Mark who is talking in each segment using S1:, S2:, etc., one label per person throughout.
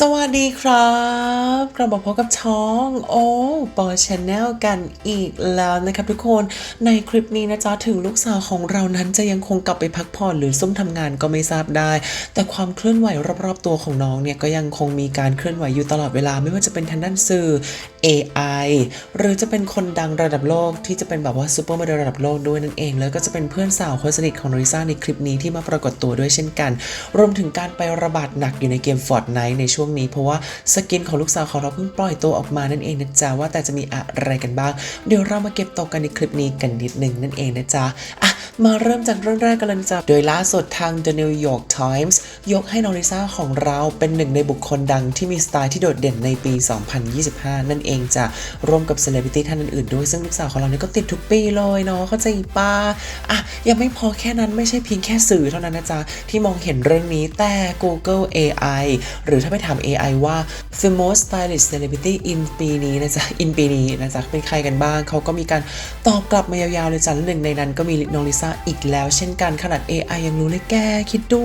S1: สวัสดีครับกลับมาพบกับช่องโอ้ปอชแนลกันอีกแล้วนะครับทุกคนในคลิปนี้นะจ๊ะถึงลูกสาวของเรานั้นจะยังคงกลับไปพักผ่อนหรือซุ่มทำงานก็ไม่ทราบได้ แต่ความเคลื่อนไหวรอบๆตัวของน้องเนี่ยก็ยังคงมีการเคลื่อนไหวอยู่ตลอดเวลาไม่ว่าจะเป็นทางด้านสื่อ AI หรือจะเป็นคนดังระดับโลกที่จะเป็นแบบว่าซูเปอร์โมเดลระดับโลกด้วยนั่นเอง แล้วก็จะเป็นเพื่อนสาวคนสนิทของโนริซ่าในคลิปนี้ที่มาปรากฏตัวด้วยเช่นกัน รวมถึงการไประบาดหนักอยู่ในเกม Fortnite ในช่วงนี้ เพราะว่าสกินของลูกสาวของเราเพิ่งปล่อยตัวออกมานั่นเองนะจ๊ะว่าแต่จะมีอะไรกันบ้าง เดี๋ยวเรามาเก็บตกกันในคลิปนี้กันนิดนึงนั่นเองนะจ๊ะอะ มาเริ่มจากเรื่องแรกกันเลยจ๊ะโดยล่าสุดทาง The New York Times ยกให้โนริซ่าของเราเป็นหนึ่งในบุคคลดังที่มีสไตล์ที่โดดเด่นในปี 2025 นั่นเองจ้ะร่วมกับเซเลบริตี้ท่านอื่นๆด้วย ซึ่งลูกสาวของเราเนี่ยก็ติดทุกปีเลยเนาะเข้าใจป้าอะยังไม่พอแค่นั้นไม่ใช่เพียงแค่สื่อเท่านั้นนะจ๊ะ ที่มองเห็นเรื่องนี้แต่ Google AI หรือถ้าไปถาม AI ว่า the most stylish celebrity in ปีนี้นะจ๊ะ in ปีนี้นะจ๊ะ เป็นใครกันบ้างเขาก็มีการตอบกลับมายาวๆเลยจ้ะและหนึ่งในนั้นก็มีน้องลิซ่าอีกแล้วเช่นกันขนาด AI ยังรู้เลยแกคิดดู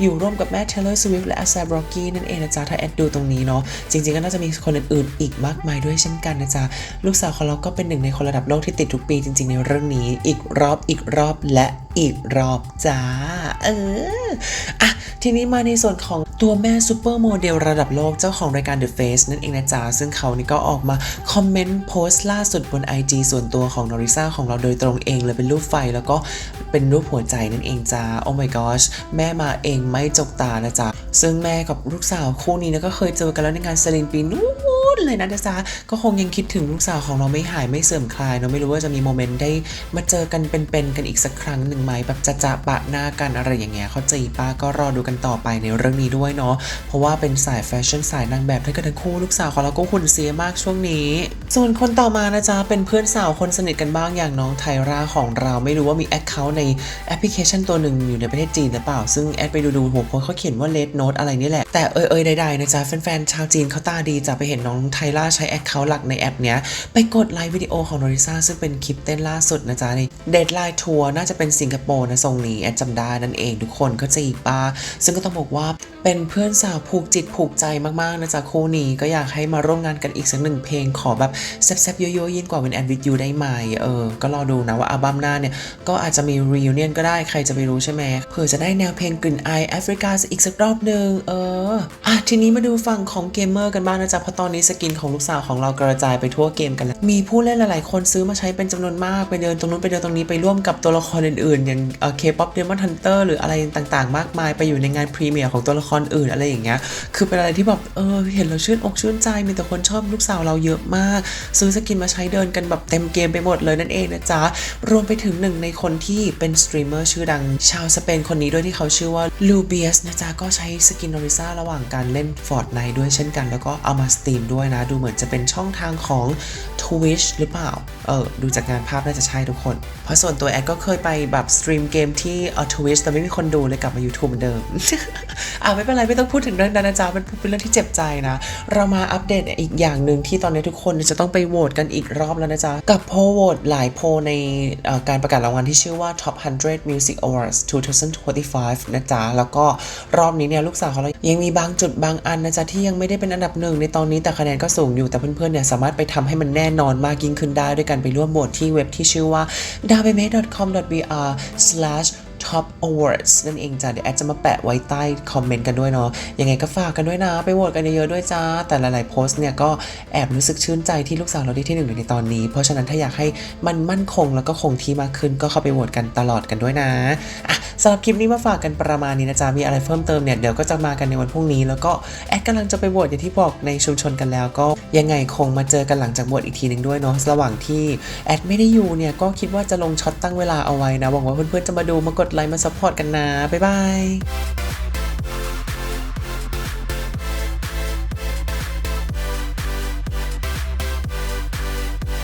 S1: อยู่ร่วมกับแม่ Taylor Swift และ ASAP Rocky นั่นเองนะจ๊ะ ถ้าแอดดูตรงนี้เนาะจริงๆ ก็น่าจะมีคนอื่นๆ อีกมากมายด้วยเช่นกันนะจ๊ะ ลูกสาวของเราก็เป็นหนึ่งในคนระดับโลกที่ติดทุกปีจริงๆ ในเรื่องนี้ อีกรอบอีกรอบและ อีกรอบจ้า เอออะทีนี้มาในส่วนของตัวแม่ซูเปอร์โมเดลระดับโลกเจ้าของรายการ The Face นั่นเองนะจ๊ะ ซึ่งเขานี่ก็ออกมาคอมเมนต์โพสต์ล่าสุดบน IG ส่วนตัวของนอริซ่าของเราโดยตรงเองเลยเป็นรูปไฟแล้วก็เป็นรูปหัวใจนั่นเองจ้า โอ้ my gosh แม่มาเองไม่จกตานะจ๊ะ ซึ่งแม่กับลูกสาวคู่นี้นะก็เคยเจอกันแล้วในงานเซลินปีนู้น เลยนะจ๊ะก็คงยังคิดถึงลูกสาวของเราไม่หายไม่เสื่อมคลายเนาะไม่รู้ว่าจะมีโมเมนต์ได้มาเจอกันเป็นๆกันอีกสักครั้งหนึ่งไหมแบบจะจะปะหน้ากันอะไรอย่างเงี้ยเขาใจป้าก็รอดูกันต่อไปในเรื่องนี้ด้วยเนาะเพราะว่าเป็นสายแฟชั่นสายนางแบบทั้งกันทั้งคู่ลูกสาวของเราก็หุ่นเสียมากช่วงนี้ ส่วนคนต่อมานะจ๊ะเป็นเพื่อนสาวคนสนิทกันบ้างอย่างน้องไทราของเราไม่รู้ว่ามีแอคเคาท์ในแอปพลิเคชันตัวหนึ่งอยู่ในประเทศจีนหรือเปล่า ซึ่งแอดไปดูดูหัวโพสเขาเขียนว่าเลดโน e อะไรนี่แหละ แต่เอยเอยใดๆนะจ๊ะแฟนๆชาวจีนเขาตาดีจะไปเห็นน้องไทราใช้แอคเคาท์หลักในแอปเนี้ย ไปกดไลค์วิดีโอของโนริซ่าซึ่งเป็นคลิปเต้นล่าสุดนะจ๊ะในเดทไลน์ทัวร์น่าจะเป็นสิงคโปร์นะทรงนี้แอดจำได้นั่นเองทุกคนก็จะอีป้า ซึ่งก็ต้องบอกว่าเป็นเพื่อนสาวผูกจิตผูกใจมากๆนะจ๊ะคู่นี้ก็อยากให้มาร่วมงานกันอีกสักหนึ่งเพลงขอแบบแซ่บๆโยอะๆยิ่งกว่าเป็นแอนวิดยูได้ไหมเออก็รอดูนะว่าอัลบั้มหน้าเนี่ยก็อาจจะมี reunion ก็ได้ใครจะไปรู้ใช่ไหมเผื่อจะได้แนวเพลงกลิ่นอายแอฟริกาอีกสักรอบหนึ่งเอออะทีนี้มาดูฝั่งของเกมเมอร์กันบ้างนะจ๊ะเพราะตอนนี้สกินของลูกสาวของเรากระจายไปทั่วเกมกันแล้ว มีผู้เล่นหลายๆ คนซื้อมาใช้เป็นจำนวนมาก ไปเดินตรงนู้นไปเดินตรงนี้ไปร่วมกับตัวละครอื่นๆ อย่างเออ K-pop Demon Hunter หรืออะไรต่างๆ มากมายไปอยู่ในงานพรีเมียร์ของตัวละครอื่นอะไรอย่างเงี้ย คือเป็นอะไรที่แบบเออเห็นแล้วชื่นอกชื่นใจ มีแต่คนชอบลูกสาวเราเยอะมาก ซื้อสกินมาใช้เดินกันแบบเต็มเกมไปหมดเลยนั่นเองนะจ๊ะ รวมไปถึงหนึ่งในคนที่เป็นสตรีมเมอร์ชื่อดังชาวสเปนคนนี้ด้วยที่เขาชื่อว่าลูเบียสนะจ๊ะก็ใช้สกินโนริซ่าระหว่างการเล่น Fortnite ด้วยเช่นกัน แล้วก็เอามาสตรีมด้วยนะ ดูเหมือนจะเป็นช่องทางของ Twitch หรือเปล่า เออ ดูจากงานภาพน่าจะใช่ทุกคน เพราะส่วนตัวแอดก็เคยไปแบบสตรีมเกมที่เออ Twitch แต่ไม่มีคนดูเลยกลับมา YouTube เหมือนเดิม อ่าไม่เป็นไร ไม่ต้องพูดถึงเรื่องนั้นนะจ๊ะเป็นเป็นเรื่องที่เจ็บใจนะ เรามาอัปเดตอีกอย่างหนึ่งที่ตอนนี้ทุกคนจะต้องไปโหวตกันอีกรอบแล้วนะจ๊ะ กับโพลโหวตหลายโพลในการประกาศรางวัลที่ชื่อว่า Top 100 Music Awards 2025 นะจ๊ะ แล้วก็รอบนี้เนี่ยลูกสาวของเรายังมีบางจุดบางอันนะจ๊ะที่ยังไม่ได้เป็นอันดับหนึ่งในตอนนี้แต่คะแนนก็สูงอยู่แต่เพื่อนๆเนี่ยสามารถไปทำให้มันแน่นอนมากยิ่งขึ้นได้ด้วยการไปร่วมโหวตที่เว็บที่ชื่อว่า d a b e m e c o m v r Top Awards นั่นเองจ้ะเดี๋ยวแอดจะมาแปะไว้ใต้คอมเมนต์กันด้วยเนาะยังไงก็ฝากกันด้วยนะ ไปโหวตกันเยอะๆด้วยจ้า แต่หลายๆโพสต์เนี่ยก็แอบรู้สึกชื่นใจที่ลูกสาวเราได้ที่หนึ่งในตอนนี้ เพราะฉะนั้นถ้าอยากให้มันมั่นคงแล้วก็คงที่มากขึ้นก็เข้าไปโหวตกันตลอดกันด้วยนะอะสำหรับคลิปนี้มาฝากกันประมาณนี้นะจ๊ะมีอะไรเพิ่มเติมเนี่ยเดี๋ยวก็จะมากันในวันพรุ่งนี้ แล้วก็แอดกำลังจะไปโหวตอย่างที่บอกในชุมชนกันแล้ว ก็ยังไงคงมาเจอกันหลังจากโหวตอีกทีหนึ่งด้วยเนาะระหว่างที่แอดไม่ได้อยู่เนี่ยก็คิดว่าจะลงช็อตตั้งเวลาเอาไว้นะหวังว่าเพื่อนๆจะมาดูมากดไลค์มาซัพพอร์ตกันนะ บ๊ายบาย